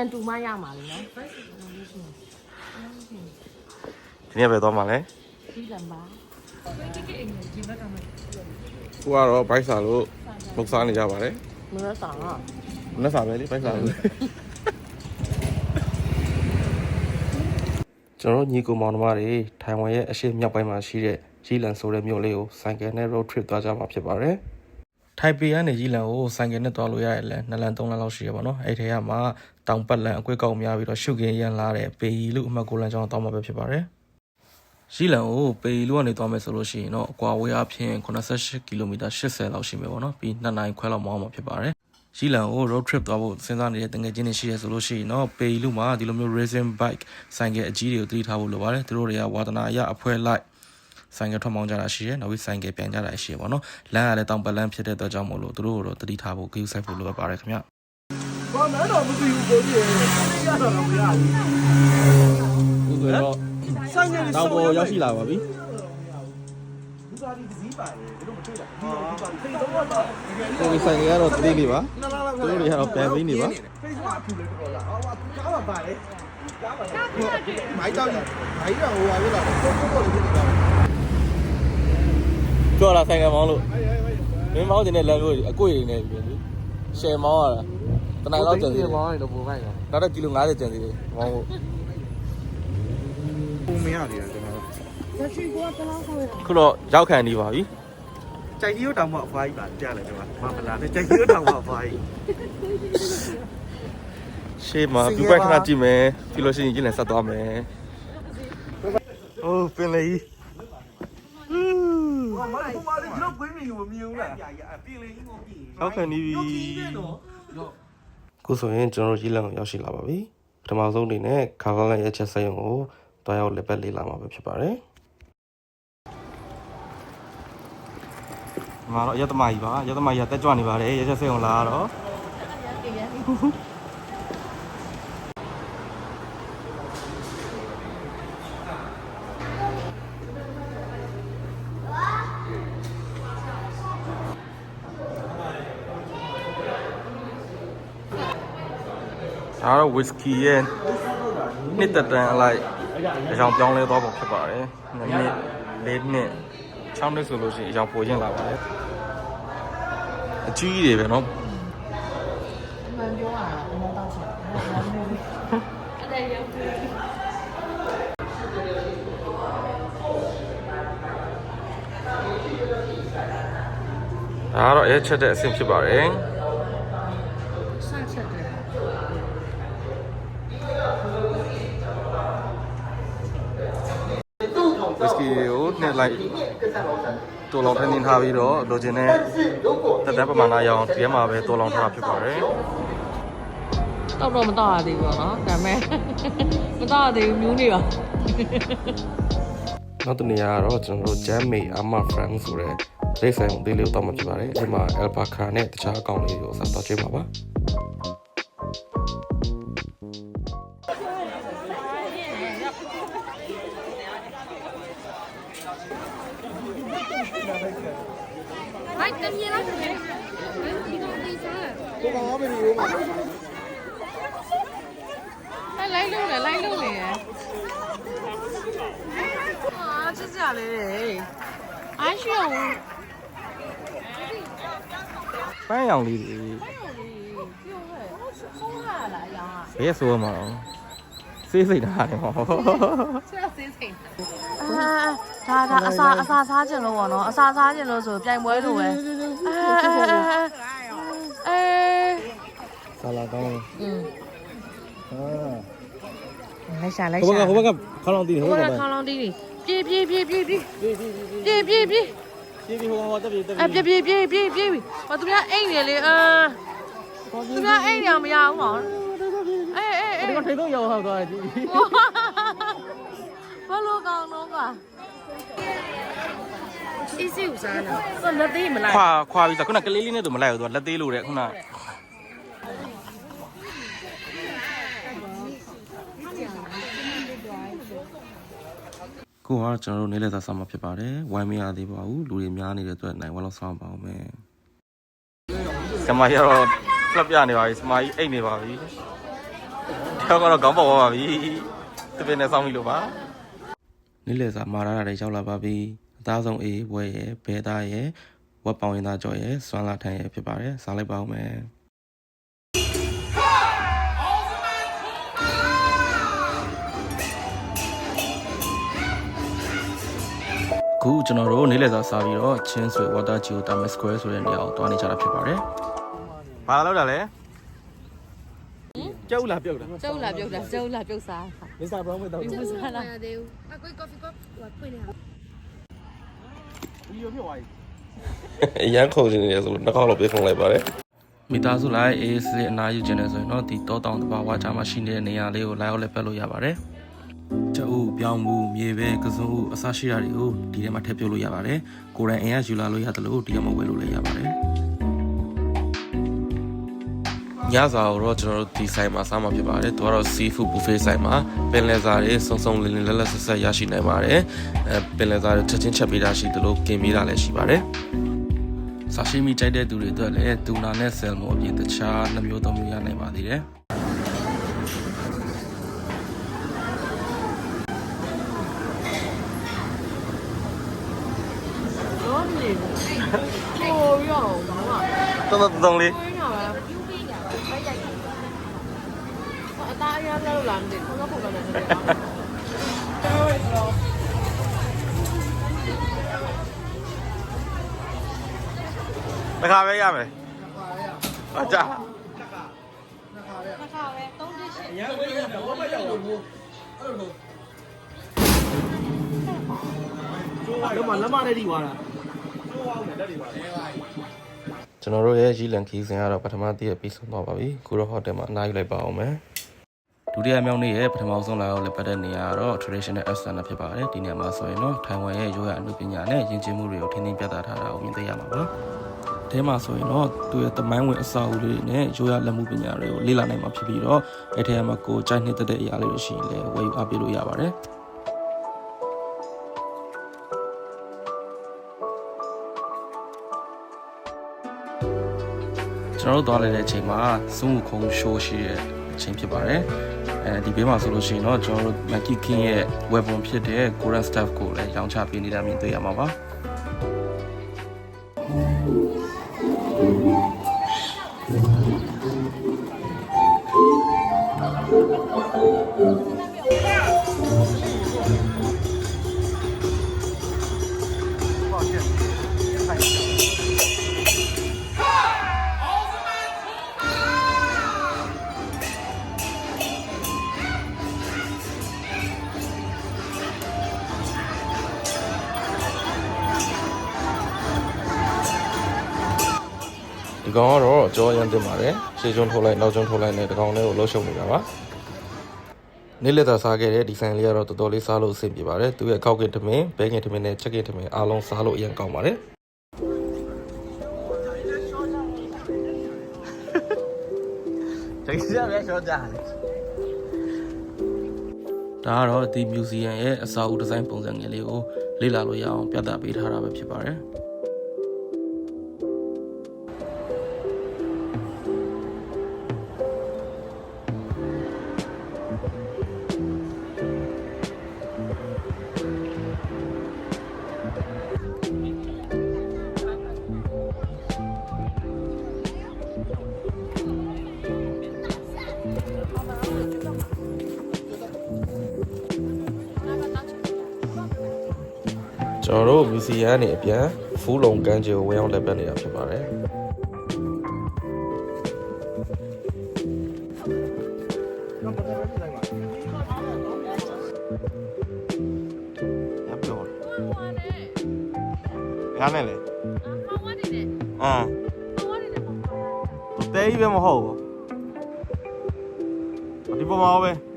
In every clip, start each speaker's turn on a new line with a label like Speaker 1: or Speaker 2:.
Speaker 1: ကန်တူမရမှာလေနော်
Speaker 2: ဒီနေ့ပဲသွားမှာလဲ
Speaker 1: ဒီလမ်းပါ
Speaker 2: ခုကတော့ဘိုက်စာလို့မုတ်စားနေကြပါတယ်
Speaker 1: မရဆောင်တော့
Speaker 2: မနေ့စာပဲလေဘိုက်စာလို့ကျွန်တော်ညီကိုမောင်နှမတွေထိုင်ဝမ်ရဲ့အရှေ့မြောက်ပိုင်းမှာရှိတဲ့ရီလန်ဆိုတဲ့မြို့လေးကိုဆိုင်ကယ်နဲ့ road trip သွားကြမှာဖြစ်ပါတယ် ထိုင်ပေကနေရီလန်ကိုဆိုင်ကယ်နဲ့သွားလို့ရရလဲ2လန်3လန်လောက်ရှိရပါတော့အဲ့ထဲကမှတောင်ပတ်လန်အကွေ့ကောက်များပြီးတော့ရှုကင်းရန်လာတဲ့ပေရီလို့အမှတ်ကိုလန်ကျောင်းတောင်းမှာပဲဖြစ်ပါတယ်ရီလန်ကိုပေရီလို့ကနေသွားမယ်ဆိုလို့ရှိရင်တော့အကွာဝေးအဖြစ်88ကီလိုမီတာ80လောက်ရှိမယ်ပေါ့နော်ပြီး2နိုင်ခွဲလောက်မောင်းမှာဖြစ်ပါတယ်ရီလန်ကို road trip သွားဖို့စဉ်းစားနေတဲ့တငယ်ချင်းတွေရှိရဆိုလို့ရှိရင်တော့ပေရီလို့မှာဒီလိုမျိုး racing bike ဆိုင်ကယ်အကြီးတွေကိုတည်ထားဖို့လိုပါတယ်သူတို့တွေကဝါသနာအရအဖွဲလိုက် ဆိုင်ကယ်ထွက်မောင်းကြတာရှိတယ်နောက်ပြီးဆိုင်ကယ်ပြန်ကြတာရှိရပါတော့လမ်းကလည်းတောင်ပတ်လမ်းဖြစ်တဲ့အတွက်ကြောင့်မို့လို့သူတို့ကိုတော့တတိထားဖို့ဂရုစိုက်ဖို့လိုအပ်ပါတယ်ခင်ဗျ
Speaker 3: ဘာမှတော့မသိဘူးကိုကြီးရတော့မရဘူး
Speaker 2: ခုဆိုတော့
Speaker 3: ဆိုင်ငယ်လေး
Speaker 2: တောင်ပေါ်ရောက်ရှိလာပါပြီ
Speaker 3: ဘူဂါဒီဒီပါတယ်ဘယ်လိုမတွေ့တာဟာဖိတ်တော့တော့
Speaker 2: ကိုယ်ဆိုင်ကယ်ကတော့တတိလေးပါ
Speaker 3: နာလာလာ
Speaker 2: သူတို့တွေကတော့ပြန်ပြီးနေပါ
Speaker 3: ဖိတ်မှာအဖူလေးတော့လာအော်ကားမှာပါလေကားမှာမိုင်းတော့မိုင်းတော့ဟိုပါလို့တော့ကိုကိုကိုလေးဖြစ်နေတာ
Speaker 2: ကြော်လာဆိုင်ကယ်မောင်းလို့မင်းမောင်းတဲ့လမ်းလို့အကွေတွေနဲ့ပြင်လေရှယ်မောင်းရတာတနိုင်လောက်ကျန်သေးတယ်
Speaker 3: မောင်းရတော့ပုံပိုင်တော့
Speaker 2: နောက်တော့ကီလို90ကျန်သေးတယ်မောင်းဖို့
Speaker 3: ပုံမရတယ်ကျွန်တော်
Speaker 1: လက်ရှိကိုကတလားခေါ်ရ
Speaker 2: ခုတော့ရောက်ခံနေပါပြီ
Speaker 3: ကြိုက်ကြီးတောင်မှအဖွားကြီးပါကြားလိုက်တယ်မမလာနဲ့ကြိုက်ကြီးတောင်မှအဖွားကြီး
Speaker 2: ရှေ့မှာပြပိုက်ခဏကြည့်မယ်ပြီးလို့ရှိရင်ကျင်းလည်းဆက်သွားမယ်အိုးပင်လေ ကြီး
Speaker 3: ဟောမလေးမလေးကျွန်တော်ကွင်းမြင်ကိုမမြင်ဘူးလားပြင်လေကြီးကိုပြင်
Speaker 2: ရောက်ခံနေပြီ
Speaker 3: တော့ကြီးတယ်နော်
Speaker 2: ခုဆိုရင်ကျွန်တော်တို့ရေးလံကိုရောက်ရှိလာပါပြီပထမဆုံးအနေနဲ့ခါကားလန်ရဲ့ချက်ဆက်ရုံကိုတွားရောက်လက်ပတ်လေးလာမှာပဲဖြစ်ပါတယ်ငါတော့ရတမကြီးပါရတမကြီးကတက်ကြွနေပါတယ်ရချက်ဆက်ရုံလာတော့ ဒါတော့ whisky ရဲ့နှစ်သက်တမ်းအလိုက်အကြောင်းပြောင်းလဲသွားပုံဖြစ်ပါတယ်နှစ်နှစ်လေးနှစ်6နှစ်ဆိုလို့ရှိရင်အကြောင်းပိုချင်းလာပါတယ်အကြီးကြီးတွေပဲเนาะ
Speaker 1: အမှန်ပြောရတာအမှန်တော့ချက်အဲ့ဒါရောက်ပြီ
Speaker 2: ဒါကတော့အဲချက်တဲ့အဆင့်ဖြစ်ပါတယ်
Speaker 1: ကီ
Speaker 2: ကိုနှစ်လိုက်တော်လောင်ထင်းထားပြီးတော့လိုချင်တဲ့တက်တန်းပမာဏရအောင်ဒီထဲမှာပဲတော်လောင်ထားဖြစ်ပါတယ်
Speaker 1: တော့တော့မတော့ရသေးဘူးเนาะဒါပေမဲ့မတော့ရသေးဘူးမျိုးနေပါ
Speaker 2: နောက်တနေရာကတော့ကျွန်တော်တို့ Jammy Ama Friend ဆိုတဲ့ဒိတ်ဆိုင်ကိုသေးလေးတော့မှဖြစ်ပါတယ်အဲ့မှာ Alpaca နဲ့တခြားအကောင့်လေးတွေကိုအစားတော့ချိန်ပါ
Speaker 3: ပါ ဒီလိုမှာ
Speaker 1: လိုက်လိုက်လုံးလေလိုက်လုံးလေအာချစ်ကြလေးအားရှိအောင်
Speaker 2: ပန်းရောင် စေးစိတ်ထားတယ်ဟော
Speaker 1: ဆက်ဆေးစိန်အာဒါဒါအစာအစာစားခြင်းလို့ပေါ့နော်အစာစားခြင်းလို့ဆိုပြိုင်ပွဲလိုပဲအဲအဲ
Speaker 2: ဆလာကောင်း
Speaker 1: อืม
Speaker 2: အာ
Speaker 1: လိုက်ရှာလိုက်
Speaker 2: ဟိုဘ
Speaker 1: ရှာ
Speaker 2: ကဟိုဘကခေါင်းလောင်တည်တယ်
Speaker 1: ဟို
Speaker 2: ဟိုဘ
Speaker 1: က
Speaker 2: က
Speaker 1: ခေါင်းလောင်းတီးပြေးပြေးပြေးပြေးပြေး
Speaker 2: ပြေးပြေးပြေး
Speaker 1: ပြေးပြေးပြေး
Speaker 2: ပြေးပြေးဟိုကောင်တက်ပြေးတက်
Speaker 1: အ
Speaker 2: ပြေး
Speaker 1: ပြေးပြေးပြေးပြေးပြေးဘာသူများအိမ်နေလေအာသူများအိမ်နေမရဘူးမောင်အေးအေးအေး
Speaker 2: ဒီကထိတ်တော့ရောက်ဟောက်သွားတယ်ကြည့်
Speaker 1: ဘလို့ကောင်းတော့ကွာ
Speaker 4: အစ်စီဦးစားနော်ဆိုလက်သေးမလိုက်
Speaker 2: ခွာခွာပြီးသားခုနကလေးလေးနဲ့သူမလိုက်ဘူးသူကလက်သေးလို့တဲ့ခုနခုကကျွန်တော်တို့နေလက်စားဆောင်မှာဖြစ်ပါတယ်ဝိုင်းမရသေးပါဘူးလူတွေများနေတဲ့အတွက်နိုင်ဝလောက်ဆောင်ပါအောင်မယ်စမရတော့ဖလက်ပြနေပါပြီစမကြီးအိတ်နေပါပြီ တယောက်ကတော့ခေါင်းပေါက်သွားပါပြီတပင်းနဲ့စောင်းပြီလို့ပါနေ့လည်စာမာရတာတွေရောက်လာပါပြီအသားဆုံးအေးဘွဲရဲ့ဘဲသားရဲ့ဝက်ပောင်ရင်သားကြော်ရဲ့စွမ်းလာထန်ရဲ့ဖြစ်ပါတယ်စားလိုက်ပါဦးမယ်ခုကျွန်တော်တို့နေ့လည်စာစားပြီးတော့ချင်းဆွေ water geothermal square ဆိုတဲ့နေရာကိုတွားနေကြတာဖြစ်ပါတယ်။ဘာလာလောက်တာလဲ
Speaker 3: ကြောက်လားပြုတ်လား
Speaker 1: ကျုပ်လာပြုတ်တာကျုပ်လာပြုတ်စား
Speaker 3: မစ္စတာဘရောင်းမဲ့တော့
Speaker 1: ပြုတ်စားလား
Speaker 4: မရသေးဘူးအကို coffee cup ဟိုဖွင့်နေတာ
Speaker 3: ဒီလိုမျိုးဝိုင်း
Speaker 2: အရန်ခုန်နေတယ်ဆိုလို့နှစ်ခေါက်လောက်ပြေခုန်လိုက်ပါတယ်မိသားစုလိုက်အေးစစ်အနားယူခြင်းနဲ့ဆိုရင်တော့ဒီတောတောင်တဘာဝချာမှာရှိနေတဲ့နေရာလေးကိုလာရောက်လက်ဖက်လို့ရပါတယ်။ကျအုပ်ပြောင်းမှုမြေပဲကစုံဥအစရှိတာတွေကိုဒီထဲမှာထည့်ပြုတ်လို့ရပါတယ်။ကိုယ်တိုင်အရင်ယူလာလို့ရတယ်လို့ဒီထဲမှာဝယ်လို့လည်းရပါတယ်။ ညစာကိုတော့ကျွန်တော်တို့ဒီဆိုင်မှာစားမှာဖြစ်ပါတယ်။သူကတော့ seafood buffet ဆိုင်မှာပင်လယ်စာတွေစုံစုံလင်းလင်းလက်လက်ဆက်ဆက်ရရှိနိုင်ပါတယ်။အဲပင်လယ်စာတွေချက်ချင်းချက်ပေးတာရှိသလိုကင်ပေးတာလည်းရှိပါတယ်။ဆာရှိမီကြိုက်တဲ့သူတွေအတွက်လည်းတူနာနဲ့ဆယ်မိုအပြင်တခြားနှမျိုးသုံးမျိုးရနိုင်ပါသေးတယ်။
Speaker 1: တော့နေဘူးဟိုရောဘာမှ
Speaker 2: တော်တော်တုံးလေး
Speaker 1: ပြင်းတာပါပြူးပေးတာပဲရိုက်ရိုက် အသားအရမ်းလောက်လာမသိဘူးခေါင်းခေါင်းလည်းနေတယ်
Speaker 2: တစ်ခါပဲရမယ်အကြ
Speaker 3: ရန်ကုန်ကတော့ဘာမှရောက်လို့ဘူးအဲ့လိုတော့မလမ်းမနဲ့ဒီွာတာကျိုးဝါနဲ့လက်တွေပါလဲ
Speaker 2: ကျွန်တော်တို့ရဲ့ရီလန်ခီးစဉ်ကတော့ပထမတည့်ရပြီးဆုံးသွားပါပြီခုတော့ဟိုတယ်မှာအနားယူလိုက်ပါအောင်မယ် ဒုတိယမြောက်နေ့ရဲ့ပထမဆုံးလာရောက်လက်ပတ်တဲ့နေရာကတော့ traditional art center ဖြစ်ပါတယ်ဒီနေရာမှာဆိုရင်တော့ထိုင်ဝမ်ရဲ့ရိုးရာအမှုပညာနဲ့ယဉ်ကျေးမှုတွေကိုထင်းထင်းပြသထားတာကိုမြင်သိရမှာပါအဲမှာဆိုရင်တော့သူရဲ့တမိုင်းဝင်အစာအုပ်လေးတွေနဲ့ရိုးရာလက်မှုပညာတွေကိုလေ့လာနိုင်မှာဖြစ်ပြီးတော့အဲထဲမှာကိုကြိုက်နှစ်သက်တဲ့အရာလေးတွေရှိရင်လည်းဝယ်ယူအားပေးလို့ရပါတယ်ကျွန်တော်တို့သွားလိုက်တဲ့အချိန်မှာစွန့်ခုံရှိုးရှိတဲ့အချိန်ဖြစ်ပါတယ် အဲဒီဘေးမှာဆိုလို့ရှိရင်တော့ကျွန်တော်တို့ Mackie King ရဲ့ weapon ဖြစ်တဲ့ Korean staff ကိုလည်းရောင်းချပေးနေတာမြင်တွေ့ရမှာပါ ဒီကောင်ကတော့ကြောရမ်းတင်ပါတယ်ရှေ့ကျွန်းထိုးလိုက်နောက်ကျွန်းထိုးလိုက်နဲ့ဒီကောင်လေးကိုလှုပ်ရှုပ်နေတာပါနေ့လက်သာစားခဲ့တဲ့ဒီဆိုင်လေးကတော့တော်တော်လေးစားလို့အဆင်ပြေပါတယ်သူရဲ့ခောက်ကင်ထမင်းဘဲငင်ထမင်းနဲ့ချက်ကင်ထမင်းအားလုံးစားလို့အရင်ကောင်းပါတယ်တကယ်ကြပဲရှော့ကြတယ်ဒါကတော့ဒီ museum ရဲ့အစာအုပ်ဒီဇိုင်းပုံစံငယ်လေးကိုလေ့လာလို့ရအောင်ပြသပေးထားတာပဲဖြစ်ပါတယ် ကျွန်တော်တို့ museum ကနေအပြန်ဖူးလုံကမ်းခြေကိုဝင်အောင်လက်ပတ်နေတာဖြစ်ပါတယ်ရပြောရမယ်လေ
Speaker 4: ဟောင်းဝတ်နေတယ်
Speaker 2: အမ်
Speaker 4: ဟောင်းဝတ်နေတယ်
Speaker 2: တဲကြီးပဲမဟုတ်ဘူးဒီပေါ်မှာပဲ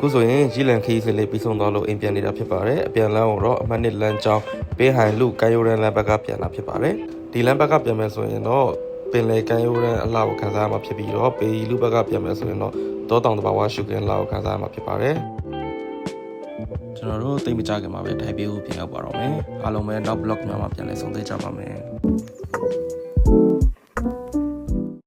Speaker 2: ခုဆိုရင်ဂျီလန်ခီးစလေးပြီးဆုံးသွားလို့အိမ်ပြန်နေတာဖြစ်ပါတယ်အပြန်လမ်းကိုတော့အမှတ်နှစ်လမ်းကြောင်းပေးဟိုင်လူကမ်းရိုးရန်လမ်းဘက်ကပြန်လာဖြစ်ပါတယ်ဒီလမ်းဘက်ကပြန်မယ်ဆိုရင်တော့ပင်လယ်ကမ်းရိုးရန်အလှကိုခန်းစားရမှာဖြစ်ပြီးတော့ပေရီလူဘက်ကပြန်မယ်ဆိုရင်တော့တောတောင်တဘာဝရှုခင်းလာကိုခန်းစားရမှာဖြစ်ပါတယ်ကျွန်တော်တို့တိတ်မကြခင်မှာပဲထိုင်ပြေးဖို့ပြန်ရောက်ပါတော့မယ်အားလုံးပဲနောက် blog များမှာပြန်လည်ဆုံတွေ့ကြပါမယ်